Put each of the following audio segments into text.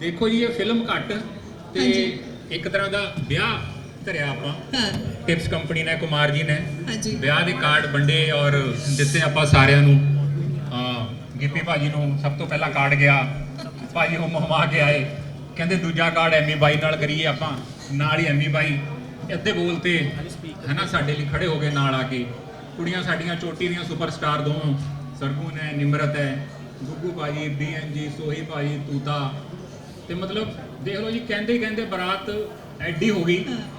ਦੇਖੋ ਜੀ ਇਹ ਫਿਲਮ ਘੱਟ ਤੇ ਹਾਂਜੀ। ਇੱਕ ਤਰ੍ਹਾਂ ਦਾ ਵਿਆਹ ਧਰਿਆ ਆਪਾਂ। ਹਾਂ। ਟਿਪਸ ਕੰਪਨੀ ਨੇ ਕੁਮਾਰ ਜੀ ਨੇ। ਹਾਂਜੀ। ਵਿਆਹ ਦੇ ਕਾਰਡ ਵੰਡੇ ਔਰ ਦਿੱਤੇ ਆਪਾਂ ਸਾਰਿਆਂ ਨੂੰ। ਹਾਂ ਗਿੱਪੀ ਭਾਜੀ ਨੂੰ ਸਭ ਤੋਂ ਪਹਿਲਾਂ ਕਾਰਡ ਗਿਆ। ਭਾਜੀ ਹੁਮ ਹਮਾ ਕੇ ਆਏ। ਕਹਿੰਦੇ ਦੂਜਾ ਕਾਰਡ ਐਮੀ ਬਾਈ ਨਾਲ ਕਰੀਏ ਆਪਾਂ। ਨਾਲ ਹੀ ਐਮੀ ਬਾਈ। ਅੱਧੇ ਬੋਲ ਤੇ ਹਨਾ ਸਾਡੇ ਲਈ ਖੜੇ ਹੋ ਗਏ ਨਾਲ ਆ ਕੇ। ਕੁੜੀਆਂ ਸਾਡੀਆਂ ਚੋਟੀ ਦੀਆਂ ਸੁਪਰਸਟਾਰ ਦੋਨੋਂ ਸਰਗੁਣ ਹੈ ਨਿਮਰਤ ਹੈ। ਗੁੱਗੂ ਭਾਜੀ ਬੀਐਨਜੀ ਸੋਹੀ ਭਾਜੀ ਤੂਤਾ। ਤੇ ਮਤਲਬ ਦੇਖ ਲਓ ਜੀ ਕਹਿੰਦੇ ਕਹਿੰਦੇ ਬਰਾਤ ਐਡੀ ਹੋ ਗਈ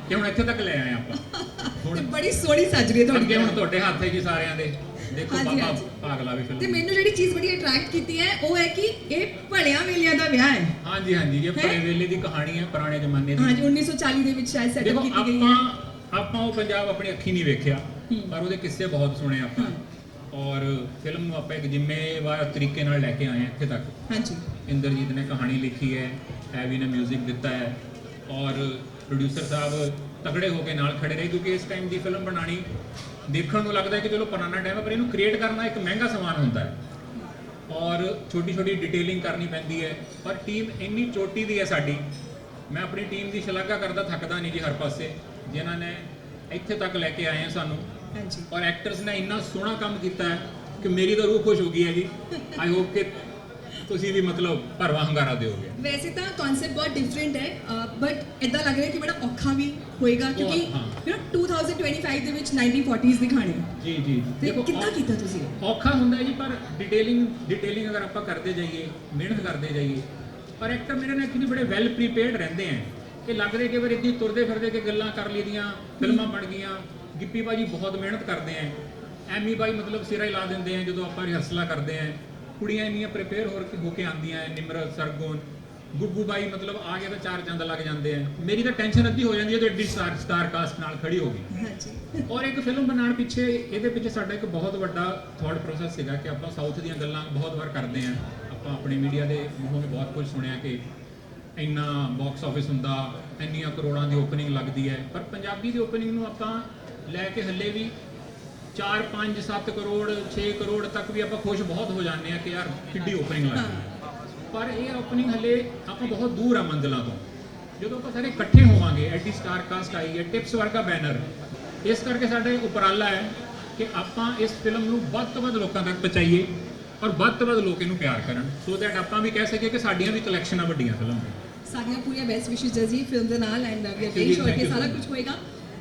ਕਿ ਹੁਣ ਇੱਥੇ ਤੱਕ ਲੈ ਆਏ ਆਪਾਂ। ਤੇ ਬੜੀ ਸੋਹਣੀ ਸੱਜ ਰਹੀ ਹੈ ਅੱਗੇ ਹੁਣ ਤੁਹਾਡੀ ਤੁਹਾਡੇ ਹੱਥ ਹੈ ਜੀ ਸਾਰਿਆਂ ਦੇ। ਦੇਖੋ ਬਾਬਾ। ਪਾਗਲਾ ਵੀ ਤੇ ਫਿਲਮ। ਮੈਨੂੰ ਜਿਹੜੀ ਚੀਜ਼ ਬੜੀ ਅਟਰੈਕਟ ਕੀਤੀ ਹੈ ਉਹ ਹੈ ਕਿ ਇਹ ਭਲਿਆਂ ਵੇਲਿਆਂ ਦਾ ਵਿਆਹ ਹੈ। ਹਾਂਜੀ ਹਾਂਜੀ ਇਹ ਭਲੇ ਵੇਲੇ ਦੀ ਕਹਾਣੀ ਹੈ ਪੁਰਾਣੇ ਜ਼ਮਾਨੇ ਦੀ। ਹਾਂਜੀ 1940 ਦੇ ਵਿੱਚ ਸ਼ਾਇਦ ਸੈਟਅਪ ਕੀਤੀ ਗਈ ਆਪਾਂ ਹੈ। ਆਪਾਂ ਉਹ ਪੰਜਾਬ ਆਪਣੀ ਅੱਖੀ ਨਹੀਂ ਵੇਖਿਆ। ਪਰ ਉਹਦੇ ਕਿੱਸੇ ਬਹੁਤ ਸੁਣੇ ਆਪਾਂ। ਔਰ ਫਿਲਮ ਨੂੰ ਆਪਾਂ ਇੱਕ ਜ਼ਿੰਮੇਵਾਰ ਤਰੀਕੇ ਨਾਲ ਲੈ ਕੇ ਆਏ ਹਾਂ ਇੱਥੇ ਤੱਕ। ਹਾਂਜੀ। ਇੰਦਰਜੀਤ ਨੇ ਕਹਾਣੀ ਲਿਖੀ ਹੈ ਐਵੀ ਨੇ 뮤직 ਦਿੱਤਾ ਹੈ ਔਰ ਪ੍ਰੋਡਿਊਸਰ ਸਾਹਿਬ ਤਗੜੇ ਹੋ ਕੇ ਨਾਲ ਖੜੇ ਰਹੇ ਕਿਉਂਕਿ ਇਸ ਟਾਈਮ ਦੀ ਫਿਲਮ ਬਣਾਣੀ ਦੇਖਣ ਨੂੰ ਲੱਗਦਾ ਹੈ ਕਿ ਚਲੋ ਪੁਰਾਣਾ ਟਾਈਮ ਹੈ ਪਰ ਇਹਨੂੰ ਕ੍ਰੀਏਟ ਕਰਨਾ ਇੱਕ ਮਹਿੰਗਾ ਸਮਾਨ ਹੁੰਦਾ ਹੈ। ਔਰ ਛੋਟੀ ਛੋਟੀ ਡਿਟੇਲਿੰਗ ਕਰਨੀ ਪੈਂਦੀ ਹੈ ਪਰ ਟੀਮ ਇੰਨੀ ਚੋਟੀ ਦੀ ਹੈ ਸਾਡੀ ਮੈਂ ਆਪਣੀ ਟੀਮ ਦੀ ਸ਼ਲਾਘਾ ਕਰਦਾ ਥੱਕਦਾ ਨਹੀਂ ਜੀ ਹਰ ਪਾਸੇ। ਜਿਨ੍ਹਾਂ ਨੇ ਇੱਥੇ ਤੱਕ ਲੈ ਕੇ ਆਏ ਆ ਸਾਨੂੰ ਹਾਂਜੀ। ਔਰ ਐਕਟਰਸ ਨੇ ਇੰਨਾ ਸੋਹਣਾ ਕੰਮ ਕੀਤਾ ਹੈ ਕਿ ਮੇਰੀ ਤਾਂ ਰੂਹ ਖੁਸ਼ ਹੋ ਗਈ ਹੈ ਜੀ ਆਈ ਹੋਪ ਕਿ ਤੁਸੀਂ ਵੀ ਮਤਲਬ ਭਰਵਾ ਹੰਗਾਰਾ ਦਿਓਗੇ। ਵੈਸੇ ਤਾਂ ਕਨਸੈਪਟ ਬਹੁਤ ਡਿਫਰੈਂਟ ਹੈ ਬਟ ਇਦਾਂ ਲੱਗ ਰਿਹਾ ਕਿ ਬੜਾ ਔਖਾ ਵੀ ਹੋਏਗਾ ਕਿਉਂਕਿ। ਯੂ نو 2025 ਦੇ ਵਿੱਚ 1940s ਦੀ ਕਹਾਣੀ ਹੈ ਜੀ। ਜੀ ਦੇਖੋ, ਔ- ਕੀਤਾ ਤੁਸੀਂ? ਔਖਾ ਹੁੰਦਾ ਜੀ ਪਰ ਡਿਟੇਲਿੰਗ ਡਿਟੇਲਿੰਗ ਅਗਰ ਆਪਾਂ ਕਰਦੇ ਜਾਈਏ ਮਿਹਨਤ ਕਰਦੇ ਜਾਈਏ ਪਰ ਐਕਟਰ ਮੇਰੇ ਨਾਲ ਐਕਚੁਅਲੀ ਬੜੇ ਵੈਲ ਪ੍ਰੀਪੇਅਰਡ ਰਹਿੰਦੇ ਆ ਕਿ ਲੱਗਦੇ ਕਿ ਵਾਰ ਇਦਾਂ ਤੁਰਦੇ ਫਿਰਦੇ ਕਿ ਗੱਲਾਂ ਕਰ ਲਈਆਂ ਫਿਲਮਾਂ ਬਣ ਗਈਆਂ ਗਿੱਪੀ ਬਾਜੀ ਬਹੁਤ ਮਿਹਨਤ ਕਰਦੇ ਆ ਐਮੀ ਬਾਈ ਮਤਲਬ ਸਿਰਾ ਹੀ ਲਾ ਦਿੰਦੇ ਆ ਜਦੋਂ ਆਪਾਂ ਰਿਹਰਸਲਾਂ ਕਰਦੇ ਆ ਕੁੜੀਆਂ ਇੰਨੀਆਂ ਪ੍ਰੀਪੇਅਰ ਹੋ ਕੇ ਹੋ ਕੇ ਆਉਂਦੀਆਂ ਆ ਨਿਮਰਤ ਸਰਗੁਣ। ਗੁੱਗੂ ਬਾਈ ਮਤਲਬ ਆ ਕੇ ਤਾਂ ਚਾਰ ਚੰਦ ਲੱਗ ਜਾਂਦੇ ਆ ਮੇਰੀ ਤਾਂ ਟੈਨਸ਼ਨ ਅੱਧੀ ਹੋ ਜਾਂਦੀ ਹੈ ਤੇ ਐਡੀ ਸਟਾਰ ਸਟਾਰ ਕਾਸਟ ਨਾਲ ਖੜੀ ਹੋ ਗਈ। ਹਾਂਜੀ। ਔਰ ਇੱਕ ਫਿਲਮ ਬਣਾਉਣ ਪਿੱਛੇ ਇਹਦੇ ਪਿੱਛੇ ਸਾਡਾ ਇੱਕ ਬਹੁਤ ਵੱਡਾ ਥਾਟ ਪ੍ਰੋਸੈਸ ਸੀਗਾ ਕਿ ਆਪਾਂ ਸਾਊਥ ਦੀਆਂ ਗੱਲਾਂ ਬਹੁਤ ਵਾਰ ਕਰਦੇ ਆਂ ਆਪਾਂ ਆਪਣੇ ਮੀਡੀਆ ਦੇ ਮੂੰਹੋਂ ਵੀ ਬਹੁਤ ਕੁਝ ਸੁਣਿਆ ਕਿ ਇੰਨਾ ਬਾਕਸ ਆਫਿਸ ਹੁੰਦਾ ਇੰਨੀਆਂ ਕਰੋੜਾਂ ਦੀ ਓਪਨਿੰਗ ਲੱਗਦੀ ਹੈ ਪਰ ਪੰਜਾਬੀ ਦੀ ਓਪਨਿੰਗ ਨੂੰ ਆਪਾਂ ਲੈ ਕੇ ਹੱਲੇ ਵੀ 4 5 7 ਕਰੋੜ 6 ਕਰੋੜ ਤੱਕ ਵੀ ਆਪਾਂ ਖੁਸ਼ ਬਹੁਤ ਹੋ ਜਾਂਦੇ ਆ ਕਿ ਯਾਰ ਕਿੱਡੀ ਓਪਨਿੰਗ ਲੱਗੀ ਪਰ ਇਹ ਓਪਨਿੰਗ ਹੱਲੇ ਆਪਾਂ ਬਹੁਤ ਦੂਰ ਆ ਮੰਜ਼ਲਾਂ ਤੋਂ। ਜਦੋਂ ਆਪਾਂ ਸਾਰੇ ਇਕੱਠੇ ਹੋਵਾਂਗੇ ਐਡੀ ਸਟਾਰ ਕਾਸਟ ਆਈ ਹੈ ਟਿਪਸ ਵਰਗਾ ਬੈਨਰ ਇਸ ਕਰਕੇ ਸਾਡਾ ਉਪਰਾਲਾ ਹੈ ਕਿ ਆਪਾਂ ਇਸ ਫਿਲਮ ਨੂੰ ਵੱਧ ਤੋਂ ਵੱਧ ਲੋਕਾਂ ਤੱਕ ਪਹੁੰਚਾਈਏ ਔਰ ਵੱਧ ਤੋਂ ਵੱਧ ਲੋਕ ਇਹਨੂੰ ਪਿਆਰ ਕਰਨ। ਸੋ ਦੈਟ ਆਪਾਂ ਵੀ ਕਹਿ ਸਕੀਏ ਕਿ ਸਾਡੀਆਂ ਵੀ ਕਲੈਕਸ਼ਨਾਂ ਵੱਡੀਆਂ ਫਿਲਮ ਦੀਆਂ ਸਾਡੀਆਂ ਪੂਰੀਆਂ ਬੈਸਟ ਵਿਸ਼ੇਸ ਜੀ ਫਿਲਮ ਦੇ ਨਾਲ and we are very sure ਕਿ ਸਾਰਾ ਕੁਝ ਹੋਏਗਾ।